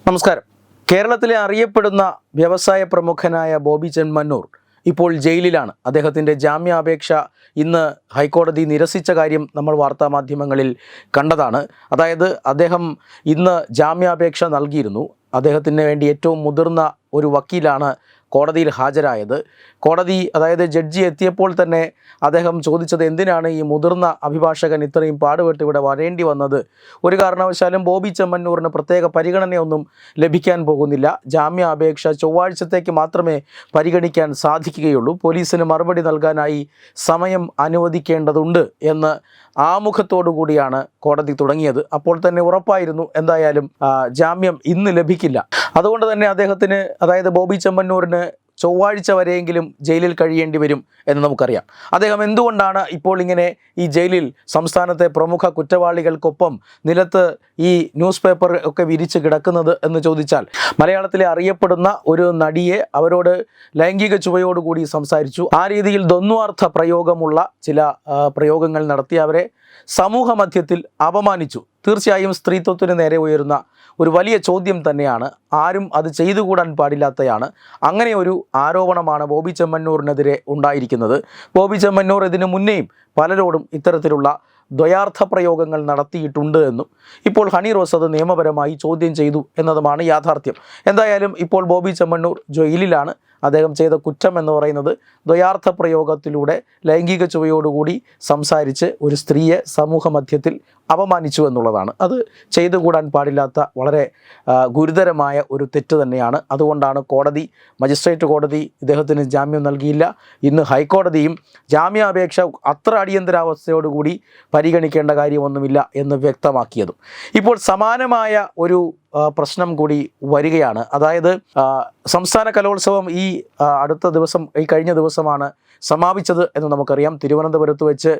നമസ്കാരം. കേരളത്തിലെ അറിയപ്പെടുന്ന വ്യവസായ പ്രമുഖനായ ബോബി ചെന്മന്നൂർ ഇപ്പോൾ ജയിലിലാണ്. അദ്ദേഹത്തിന്റെ ജാമ്യാപേക്ഷ ഇന്ന് ഹൈക്കോടതി നിരസിച്ച കാര്യം നമ്മൾ വാർത്താമാധ്യമങ്ങളിൽ കണ്ടതാണ്. അതായത് അദ്ദേഹം ഇന്ന് ജാമ്യാപേക്ഷ നൽകിയിരുന്നു. അദ്ദേഹത്തിന് വേണ്ടി ഏറ്റവും മുതിർന്ന ഒരു വക്കീലാണ് കോടതിയിൽ ഹാജരായത്. കോടതി അതായത് ജഡ്ജി എത്തിയപ്പോൾ തന്നെ അദ്ദേഹം ചോദിച്ചത് എന്തിനാണ് ഈ മുതിർന്ന അഭിഭാഷകൻ ഇത്രയും പാടുപെട്ട് ഇവിടെ വരേണ്ടി വന്നത്? ഒരു കാരണവശാലും ബോബി ചെമ്മന്നൂറിന് പ്രത്യേക പരിഗണനയൊന്നും ലഭിക്കാൻ പോകുന്നില്ല. ജാമ്യാപേക്ഷ ചൊവ്വാഴ്ചത്തേക്ക് മാത്രമേ പരിഗണിക്കാൻ സാധിക്കുകയുള്ളൂ. പോലീസിന് മറുപടി നൽകാനായി സമയം അനുവദിക്കേണ്ടതുണ്ട് എന്ന് ആമുഖത്തോടു കൂടിയാണ് കോടതി തുടങ്ങിയത്. അപ്പോൾ തന്നെ ഉറപ്പായിരുന്നു എന്തായാലും ജാമ്യം ഇന്ന് ലഭിക്കില്ല. അതുകൊണ്ട് തന്നെ അദ്ദേഹത്തിന് അതായത് ബോബി ചെമ്മന്നൂരിന് ചൊവ്വാഴ്ച വരെയെങ്കിലും ജയിലിൽ കഴിയേണ്ടി വരും എന്ന് നമുക്കറിയാം. അദ്ദേഹം എന്തുകൊണ്ടാണ് ഇപ്പോൾ ഇങ്ങനെ ഈ ജയിലിൽ സംസ്ഥാനത്തെ പ്രമുഖ കുറ്റവാളികൾക്കൊപ്പം നിലത്ത് ഈ ന്യൂസ് പേപ്പർ ഒക്കെ വിരിച്ച് കിടക്കുന്നത് എന്ന് ചോദിച്ചാൽ മലയാളത്തിലെ അറിയപ്പെടുന്ന ഒരു നടിയെ അവരോട് ലൈംഗിക ചുവയോടുകൂടി സംസാരിച്ചു. ആ രീതിയിൽ ദ്വന്ദ്വാർത്ഥ പ്രയോഗമുള്ള ചില പ്രയോഗങ്ങൾ നടത്തി അവരെ സമൂഹ മധ്യത്തിൽ അപമാനിച്ചു. തീർച്ചയായും സ്ത്രീത്വത്തിന് നേരെ ഉയരുന്ന ഒരു വലിയ ചോദ്യം തന്നെയാണ്. ആരും അത് ചെയ്തുകൂടാൻ പാടില്ലാത്തയാണ്. അങ്ങനെ ഒരു ആരോപണമാണ് ബോബി ചെമ്മന്നൂറിനെതിരെ ഉണ്ടായിരിക്കുന്നത്. ബോബി ചെമ്മന്നൂർ ഇതിനു മുന്നേയും പലരോടും ഇത്തരത്തിലുള്ള ദ്വയാർത്ഥ പ്രയോഗങ്ങൾ നടത്തിയിട്ടുണ്ട് എന്നും ഇപ്പോൾ ഹണി റോസ് അത് നിയമപരമായി ചോദ്യം ചെയ്തു എന്നതുമാണ് യാഥാർത്ഥ്യം. എന്തായാലും ഇപ്പോൾ ബോബി ചെമ്മണ്ണൂർ ജയിലിലാണ്. അദ്ദേഹം ചെയ്ത കുറ്റം എന്ന് പറയുന്നത് ദ്വയാർത്ഥ പ്രയോഗത്തിലൂടെ ലൈംഗിക ചുവയോടുകൂടി സംസാരിച്ച് ഒരു സ്ത്രീയെ സമൂഹ മധ്യത്തിൽ അപമാനിച്ചു എന്നുള്ളതാണ്. അത് ചെയ്തുകൂടാൻ പാടില്ലാത്ത വളരെ ഗുരുതരമായ ഒരു തെറ്റ് തന്നെയാണ്. അതുകൊണ്ടാണ് കോടതി മജിസ്ട്രേറ്റ് കോടതി ഇദ്ദേഹത്തിന് ജാമ്യം നൽകിയില്ല. ഇന്ന് ഹൈക്കോടതിയും ജാമ്യാപേക്ഷ അത്ര അടിയന്തരാവസ്ഥയോടുകൂടി പരിഗണിക്കേണ്ട കാര്യമൊന്നുമില്ല എന്ന് വ്യക്തമാക്കിയതും. ഇപ്പോൾ സമാനമായ ഒരു പ്രശ്നം കൂടി വരികയാണ്. അതായത് സംസ്ഥാന കലോത്സവം ഈ അടുത്ത ദിവസം ഈ കഴിഞ്ഞ ദിവസമാണ് സമാപിച്ചത് എന്ന് നമുക്കറിയാം. തിരുവനന്തപുരത്ത് വെച്ച്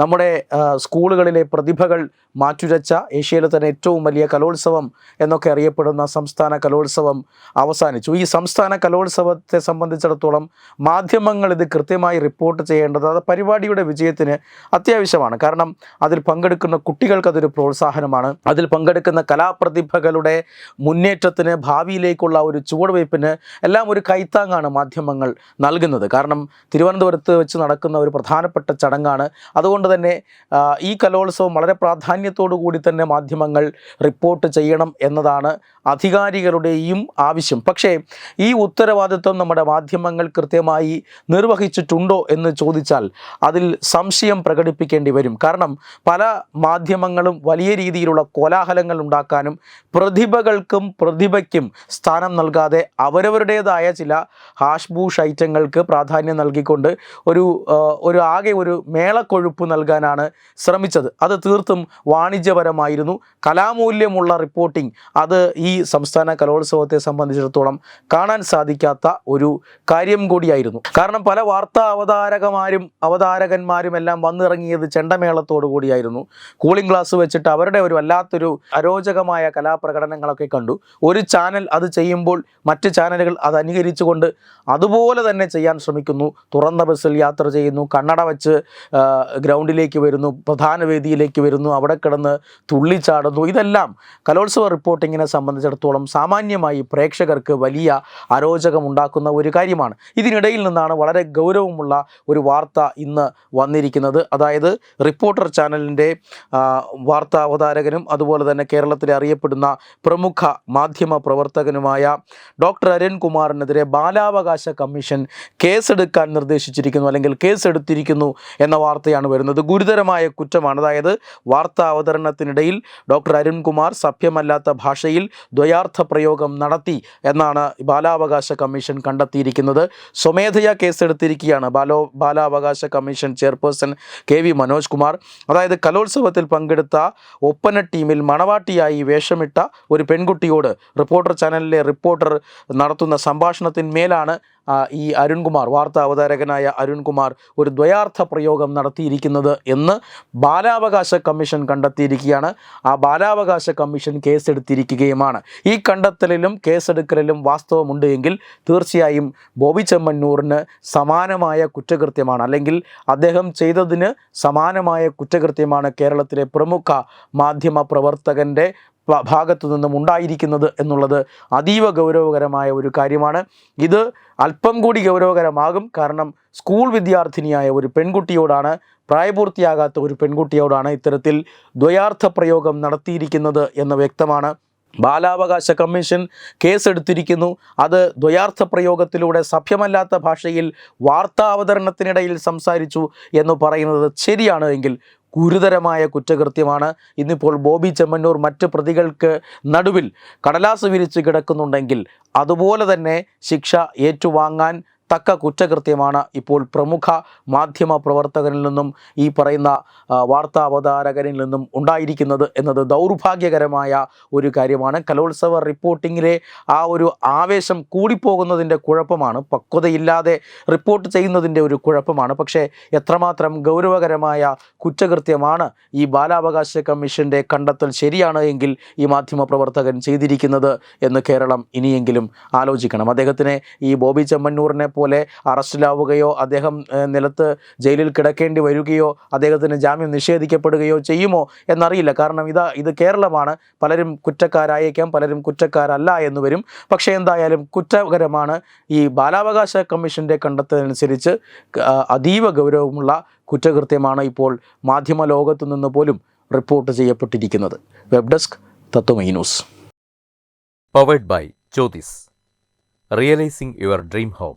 നമ്മുടെ സ്കൂളുകളിലെ പ്രതിഭകൾ മാറ്റുരച്ച ഏഷ്യയിലെ തന്നെ ഏറ്റവും വലിയ കലോത്സവം എന്നൊക്കെ അറിയപ്പെടുന്ന സംസ്ഥാന കലോത്സവം അവസാനിച്ചു. ഈ സംസ്ഥാന കലോത്സവത്തെ സംബന്ധിച്ചിടത്തോളം മാധ്യമങ്ങൾ ഇത് കൃത്യമായി റിപ്പോർട്ട് ചെയ്യേണ്ടത് അത് പരിപാടിയുടെ വിജയത്തിന് അത്യാവശ്യമാണ്. കാരണം അതിൽ പങ്കെടുക്കുന്ന കുട്ടികൾക്ക് അതൊരു പ്രോത്സാഹനമാണ്. അതിൽ പങ്കെടുക്കുന്ന കലാപ്രതിഭകളുടെ മുന്നേറ്റത്തിന് ഭാവിയിലേക്കുള്ള ഒരു ചുവടുവയ്പ്പിന് എല്ലാം ഒരു കൈത്താങ്ങാണ് മാധ്യമങ്ങൾ നൽകുന്നത്. കാരണം തിരുവനന്തപുരത്ത് വെച്ച് നടക്കുന്ന ഒരു പ്രധാനപ്പെട്ട ചടങ്ങാണ്. അതുകൊണ്ട് തന്നെ ഈ കലോത്സവം വളരെ പ്രാധാന്യത്തോടു കൂടി തന്നെ മാധ്യമങ്ങൾ റിപ്പോർട്ട് ചെയ്യണം എന്നതാണ് അധികാരികളുടെയും ആവശ്യം. പക്ഷേ ഈ ഉത്തരവാദിത്വം നമ്മുടെ മാധ്യമങ്ങൾ കൃത്യമായി നിർവഹിച്ചിട്ടുണ്ടോ എന്ന് ചോദിച്ചാൽ അതിൽ സംശയം പ്രകടിപ്പിക്കേണ്ടി വരും. കാരണം പല മാധ്യമങ്ങളും വലിയ രീതിയിലുള്ള കോലാഹലങ്ങൾ ഉണ്ടാക്കാനും പ്രതിഭകൾക്കും പ്രതിഭയ്ക്കും സ്ഥാനം നൽകാതെ അവരവരുടേതായ ചില ഹാഷ്ബൂഷ് ഐറ്റങ്ങൾക്ക് പ്രാധാന്യം നൽകിക്കൊണ്ട് ഒരു ഒരു ആകെ ഒരു മേളക്കൊഴുപ്പ് നൽകാനാണ് ശ്രമിച്ചത്. അത് തീർത്തും വാണിജ്യപരമായിരുന്നു. കലാമൂല്യമുള്ള റിപ്പോർട്ടിംഗ് അത് ഈ സംസ്ഥാന കലോത്സവത്തെ സംബന്ധിച്ചിടത്തോളം കാണാൻ സാധിക്കാത്ത ഒരു കാര്യം കൂടിയായിരുന്നു. കാരണം പല വാർത്താ അവതാരകമാരും അവതാരകന്മാരും എല്ലാം വന്നിറങ്ങിയത് ചെണ്ടമേളത്തോടു കൂടിയായിരുന്നു. കൂളിംഗ് ഗ്ലാസ് വെച്ചിട്ട് അവരുടെ ഒരു വല്ലാത്തൊരു അരോചകമായ കലാപ്രകടനങ്ങളൊക്കെ കണ്ടു. ഒരു ചാനൽ അത് ചെയ്യുമ്പോൾ മറ്റ് ചാനലുകൾ അത് അനുകരിച്ചുകൊണ്ട് അതുപോലെ തന്നെ ചെയ്യാൻ ശ്രമിക്കുന്നു. തുറന്ന ബസ്സിൽ യാത്ര ചെയ്യുന്നു. കണ്ണട വെച്ച് ഗ്രൗണ്ടിലേക്ക് വരുന്നു. പ്രധാന വേദിയിലേക്ക് വരുന്നു. അവിടെ കിടന്ന് തുള്ളിച്ചാടുന്നു. ഇതെല്ലാം കലോത്സവ റിപ്പോർട്ടിങ്ങിനെ സംബന്ധിച്ചിടത്തോളം സാമാന്യമായി പ്രേക്ഷകർക്ക് വലിയ അരോചകമുണ്ടാക്കുന്ന ഒരു കാര്യമാണ്. ഇതിനിടയിൽ നിന്നാണ് വളരെ ഗൗരവമുള്ള ഒരു വാർത്ത ഇന്ന് വന്നിരിക്കുന്നത്. അതായത് റിപ്പോർട്ടർ ചാനലിന്റെ വാർത്താ അവതാരകനും അതുപോലെ തന്നെ കേരളത്തിലെ അറിയപ്പെടുന്ന പ്രമുഖ മാധ്യമ പ്രവർത്തകനുമായ ഡോക്ടർ അരുൺകുമാറിനെതിരെ ബാലാവകാശ കമ്മീഷൻ കേസെടുക്കാൻ നിർദ്ദേശിച്ചിരിക്കുന്നു അല്ലെങ്കിൽ കേസെടുത്തിരിക്കുന്നു എന്ന വാർത്തയാണ് വരുന്നത്. ഗുരുതരമായ കുറ്റമാണ്. അതായത് വാർത്താ അവതരണത്തിനിടയിൽ ഡോക്ടർ അരുൺകുമാർ സഭ്യമല്ലാത്ത ഭാഷയിൽ ദ്വയാർത്ഥ പ്രയോഗം നടത്തി എന്നാണ് ബാലാവകാശ കമ്മീഷൻ കണ്ടെത്തിയിരിക്കുന്നത്. സ്വമേധയാ കേസെടുത്തിരിക്കുകയാണ് ബാലോ ബാലാവകാശ commission chairperson K V Manoj Kumar. അതായത് കലോത്സവത്തിൽ പങ്കെടുത്ത ഒപ്പന ടീമിൽ മണവാട്ടിയായി വേഷമിട്ട ഒരു പെൺകുട്ടിയോട് റിപ്പോർട്ടർ ചാനലിലെ റിപ്പോർട്ടർ നടത്തുന്ന സംഭാഷണത്തിന്മേലാണ് ഈ അരുൺകുമാർ വാർത്താ അവതാരകനായ അരുൺകുമാർ ഒരു ദ്വയാർത്ഥ പ്രയോഗം നടത്തിയിരിക്കുന്നത് എന്ന് ബാലാവകാശ കമ്മീഷൻ കണ്ടെത്തിയിരിക്കുകയാണ്. ആ ബാലാവകാശ കമ്മീഷൻ കേസെടുത്തിരിക്കുകയുമാണ്. ഈ കണ്ടെത്തലിലും കേസെടുക്കലിലും വാസ്തവമുണ്ട് എങ്കിൽ തീർച്ചയായും ബോബി ചെമ്മന്നൂറിന് സമാനമായ കുറ്റകൃത്യമാണ്. അല്ലെങ്കിൽ അദ്ദേഹം ചെയ്തതിന് സമാനമായ കുറ്റകൃത്യമാണ് കേരളത്തിലെ പ്രമുഖ മാധ്യമ പ്രവർത്തകന്റെ ഭാഗത്തു നിന്നും ഉണ്ടായിരിക്കുന്നത് എന്നുള്ളത് അതീവ ഗൗരവകരമായ ഒരു കാര്യമാണ്. ഇത് അല്പം കൂടി ഗൗരവകരമാകും. കാരണം സ്കൂൾ വിദ്യാർത്ഥിനിയായ ഒരു പെൺകുട്ടിയോടാണ് പ്രായപൂർത്തിയാകാത്ത ഒരു പെൺകുട്ടിയോടാണ് ഇത്തരത്തിൽ ദ്വയാർത്ഥ പ്രയോഗം നടത്തിയിരിക്കുന്നത് എന്ന് വ്യക്തമാണ്. ബാലാവകാശ കമ്മീഷൻ കേസെടുത്തിരിക്കുന്നു. അത് ദ്വയാർത്ഥ പ്രയോഗത്തിലൂടെ സഭ്യമല്ലാത്ത ഭാഷയിൽ വാർത്താ അവതരണത്തിനിടയിൽ സംസാരിച്ചു എന്ന് പറയുന്നത് ശരിയാണ് എങ്കിൽ ഗുരുതരമായ കുറ്റകൃത്യമാണ്. ഇന്നിപ്പോൾ ബോബി ചെമ്മന്നൂർ മറ്റ് പ്രതികൾക്ക് നടുവിൽ കടലാസ് വിരിച്ച് കിടക്കുന്നുണ്ടെങ്കിൽ അതുപോലെ തന്നെ ശിക്ഷ ഏറ്റുവാങ്ങാൻ തക്ക കുറ്റകൃത്യമാണ് ഇപ്പോൾ പ്രമുഖ മാധ്യമ പ്രവർത്തകരിൽ നിന്നും ഈ പറയുന്ന വാർത്താ അവതാരകരിൽ നിന്നും ഉണ്ടായിരിക്കുന്നത് എന്നത് ദൗർഭാഗ്യകരമായ ഒരു കാര്യമാണ്. കലോത്സവ റിപ്പോർട്ടിങ്ങിലെ ആ ഒരു ആവേശം കൂടിപ്പോകുന്നതിന്റെ കുഴപ്പമാണ്. പക്വതയില്ലാതെ റിപ്പോർട്ട് ചെയ്യുന്നതിന്റെ ഒരു കുഴപ്പമാണ്. പക്ഷേ എത്രമാത്രം ഗൗരവകരമായ കുറ്റകൃത്യമാണ് ഈ ബാലാവകാശ കമ്മീഷന്റെ കണ്ടെത്തൽ ശരിയാണ് എങ്കിൽ ഈ മാധ്യമ പ്രവർത്തകൻ ചെയ്തിരിക്കുന്നത് എന്ന് കേരളം ഇനിയെങ്കിലും ആലോചിക്കണം. അദ്ദേഹത്തിന് ഈ ബോബി ചെമ്മന്നൂറിനെ പോലെ അറസ്റ്റിലാവുകയോ അദ്ദേഹം നിലത്ത് ജയിലിൽ കിടക്കേണ്ടി വരികയോ അദ്ദേഹത്തിന് ജാമ്യം നിഷേധിക്കപ്പെടുകയോ ചെയ്യുമോ എന്നറിയില്ല. കാരണം ഇതാ ഇത് കേരളമാണ്. പലരും കുറ്റക്കാരായേക്കാം പലരും കുറ്റക്കാരല്ല എന്ന് വരും. പക്ഷേ എന്തായാലും കുറ്റകരമാണ് ഈ ബാലാവകാശ കമ്മീഷന്റെ കണ്ടെത്തലനുസരിച്ച് അതീവ ഗൗരവമുള്ള കുറ്റകൃത്യമാണ് ഇപ്പോൾ മാധ്യമ ലോകത്തു നിന്ന് പോലും report ചെയ്യപ്പെട്ടിരിക്കുന്നത്. Web desk Tatwamayi news. Powered by Jyothis realising your dream home